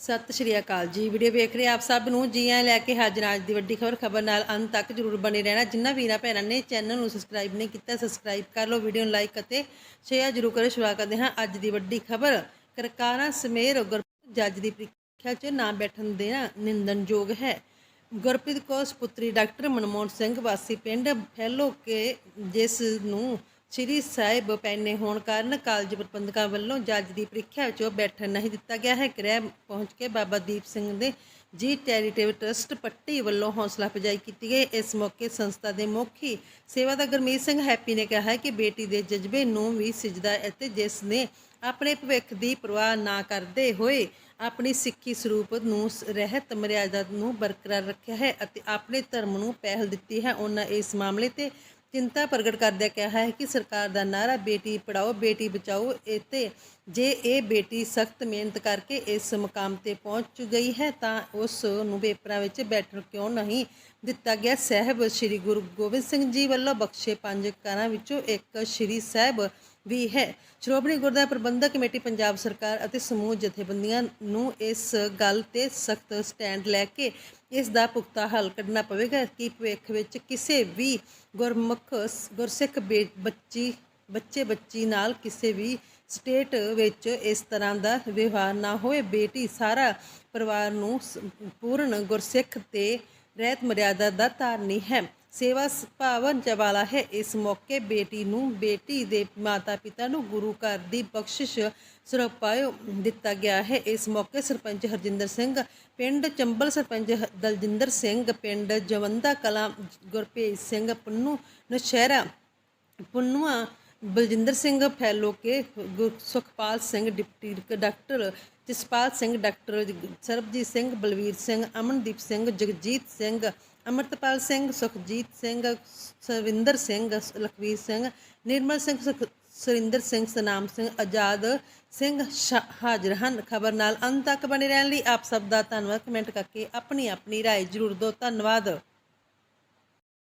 ਸਤਿ ਸ਼੍ਰੀ ਅਕਾਲ ਜੀ। ਵੀਡੀਓ ਵੇਖ ਰਹੇ ਆਪ ਸਭ ਨੂੰ, ਜੀ ਆਇਆਂ ਲੈ ਕੇ ਹਾਜ਼ਰ ਅੱਜ ਦੀ ਵੱਡੀ ਖਬਰ। ਖਬਰ ਨਾਲ ਅੰਤ ਤੱਕ ਜਰੂਰ ਬਣੇ ਰਹਿਣਾ। ਜਿੰਨਾ ਵੀਰਾਂ ਭੈਣਾਂ ਨੇ ਚੈਨਲ ਨੂੰ ਸਬਸਕ੍ਰਾਈਬ ਨਹੀਂ ਕੀਤਾ ਸਬਸਕ੍ਰਾਈਬ ਕਰ ਲਓ, ਵੀਡੀਓ ਨੂੰ ਲਾਈਕ ਅਤੇ ਸ਼ੇਅਰ ਜਰੂਰ ਕਰੋ ਸ਼ੁਰੂ ਕਰਦੇ ਹਾਂ ਅੱਜ ਦੀ ਵੱਡੀ ਖਬਰ। ਕਰਕਾਰਾ ਸਮੇਰ ਗੁਰ ਜੱਜ ਦੀ ਪ੍ਰੀਖਿਆ 'ਚ ਨਾ ਬੈਠਣ ਦੇਣਾ ਨਿੰਦਣਯੋਗ ਹੈ। ਗੁਰਪ੍ਰੀਤ ਕੌਰ, ਸੁਪੁੱਤਰੀ ਡਾਕਟਰ ਮਨਮੋਹਨ ਸਿੰਘ ਵਾਸੀ ਪਿੰਡ ਫੈਲੋ ਕੇ ਜਿਸ ਨੂੰ ਸ੍ਰੀ ਸਾਹਿਬ ਪੈਨੇ ਹੋਣ ਕਾਰਨ ਕਾਲਜ ਪ੍ਰਬੰਧਕਾਂ ਵੱਲੋਂ ਜੱਜ ਦੀ ਪ੍ਰੀਖਿਆ ਵਿੱਚ ਬੈਠਣ ਨਹੀਂ ਦਿੱਤਾ ਗਿਆ ਹੈ। ਗ੍ਰਹਿ ਪਹੁੰਚ ਕੇ ਬਾਬਾ ਦੀਪ ਸਿੰਘ ਦੇ ਜੀ ਚੈਰੀਟੇਬਲ ਟਰਸਟ ਪੱਟੀ ਵੱਲੋਂ ਹੌਸਲਾ ਅਫਜ਼ਾਈ ਕੀਤੀ ਗਈ। ਇਸ ਮੌਕੇ ਸੰਸਥਾ ਦੇ ਮੁਖੀ ਸੇਵਾਦਾਰ ਗੁਰਮੀਤ ਸਿੰਘ ਹੈਪੀ ਨੇ ਕਿਹਾ ਕਿ ਬੇਟੀ ਦੇ ਜਜ਼ਬੇ ਨੂੰ ਵੀ ਸਿਜਦਾ ਅਤੇ ਜਿਸ ਨੇ ਆਪਣੇ ਭਵਿੱਖ ਦੀ ਪਰਵਾਹ ਨਾ ਕਰਦੇ ਹੋਏ ਆਪਣੀ ਸਿੱਖੀ ਸਰੂਪ ਨੂੰ ਰਹਿਤ ਮਰਿਆਦਾ ਨੂੰ ਬਰਕਰਾਰ ਰੱਖਿਆ ਹੈ ਅਤੇ ਆਪਣੇ ਧਰਮ ਨੂੰ ਪਹਿਲ ਦਿੱਤੀ ਹੈ। ਉਹਨਾਂ ਇਸ ਮਾਮਲੇ ਤੇ ਚਿੰਤਾ ਪ੍ਰਗਟ ਕਰਦਿਆਂ ਕਿਹਾ ਹੈ ਕਿ ਸਰਕਾਰ ਦਾ ਨਾਰਾ ਬੇਟੀ ਪੜਾਓ, ਬੇਟੀ ਬਚਾਓ, ਇਹ ਜੇ ਇਹ ਬੇਟੀ ਸਖਤ ਮਿਹਨਤ ਕਰਕੇ ਇਸ ਮੁਕਾਮ ਤੇ ਪਹੁੰਚ ਗਈ ਹੈ ਤਾਂ ਉਸ ਨੂੰ ਪੇਪਰਾਂ ਵਿੱਚ ਬੈਠਣ ਕਿਉਂ ਨਹੀਂ ਦਿੱਤਾ ਗਿਆ? ਸਾਹਿਬ ਸ੍ਰੀ ਗੁਰੂ ਗੋਬਿੰਦ ਸਿੰਘ ਜੀ ਵੱਲੋਂ ਬਖਸ਼ੇ ਪੰਜ ਕਾਰਾਂ ਵਿੱਚੋਂ ਇੱਕ ਸ੍ਰੀ ਸਾਹਿਬ ਵੀ ਹੈ। ਸ਼੍ਰੋਮਣੀ ਗੁਰਦੁਆਰਾ ਪ੍ਰਬੰਧਕ ਕਮੇਟੀ ਪੰਜਾਬ ਸਰਕਾਰ ਅਤੇ ਸਮੂਹ ਜਥੇਬੰਦੀਆਂ ਨੂੰ ਇਸ ਗੱਲ ਤੇ ਸਖਤ ਸਟੈਂਡ ਲੈ ਕੇ ਇਸ ਦਾ ਪੁਖਤਾ ਹੱਲ ਕੱਢਣਾ ਪਵੇਗਾ ਕਿ ਭਵਿੱਖ ਵਿੱਚ ਕਿਸੇ ਵੀ ਗੁਰਮੁਖ, ਗੁਰਸਿੱਖ ਬੇ- ਬੱਚੀ ਬੱਚੇ ਬੱਚੀ ਨਾਲ ਕਿਸੇ ਵੀ ਸਟੇਟ ਵਿੱਚ ਇਸ ਤਰ੍ਹਾਂ ਦਾ ਵਿਵਹਾਰ ਨਾ ਹੋਵੇ। ਬੇਟੀ ਸਾਰਾ ਪਰਿਵਾਰ ਨੂੰ ਪੂਰਨ ਗੁਰਸਿੱਖ ਤੇ ਰਹਿਤ ਮਰਿਆਦਾ ਦਾ ਧਾਰਨੀ ਹੈ। ਸੇਵਾ ਸ- ਭਾਵਨ ਜਵਾਲਾ ਹੈ। ਇਸ ਮੌਕੇ ਬੇਟੀ ਨੂੰ, ਬੇਟੀ ਦੇ ਮਾਤਾ ਪਿਤਾ ਨੂੰ ਗੁਰੂ ਘਰ ਦੀ ਬਖਸ਼ਿਸ਼ ਸਰਪਾਇਓ ਦਿੱਤਾ ਗਿਆ ਹੈ। ਇਸ ਮੌਕੇ ਸਰਪੰਚ ਹਰਜਿੰਦਰ ਸਿੰਘ, ਪਿੰਡ ਚੰਬਲ ਸਰਪੰਚ ਦਲਜਿੰਦਰ ਸਿੰਘ, ਪਿੰਡ ਜਵੰਦਾ ਕਲਾਂ ਗੁਰਪ੍ਰੀਤ ਸਿੰਘ ਪੰਨੂ ਨਸ਼ਹਿਰਾ ਪੁੰਨੂਆ ਬਲਜਿੰਦਰ ਸਿੰਘ ਫੈਲੋ ਕੇ ਗੁਰ- Sukhpal Singh deputy doctor Jaspal Singh doctor Sarabjit Singh Balvir Singh Amandeep Singh Jagjit Singh Amritpal Singh Sukhjit Singh Savinder Singh Lakhvir Singh Nirmal Singh ਸੁਖ- ਸੁਰਿੰਦਰ ਸਿੰਘ ਸਨਾਮ ਸਿੰਘ ਆਜ਼ਾਦ ਸਿੰਘ ਸ਼ਾ- ਹਾਜ਼ਰ ਹਨ ਖਬਰ ਨਾਲ ਅੰਤ ਤੱਕ ਬਣੇ ਰਹਿਣ ਲਈ ਆਪ ਸਭ ਦਾ ਧੰਨਵਾਦ ਕਮੈਂਟ ਕਰਕੇ ਆਪਣੀ ਆਪਣੀ رائے ਜ਼ਰੂਰ ਦਿਓ ਧੰਨਵਾਦ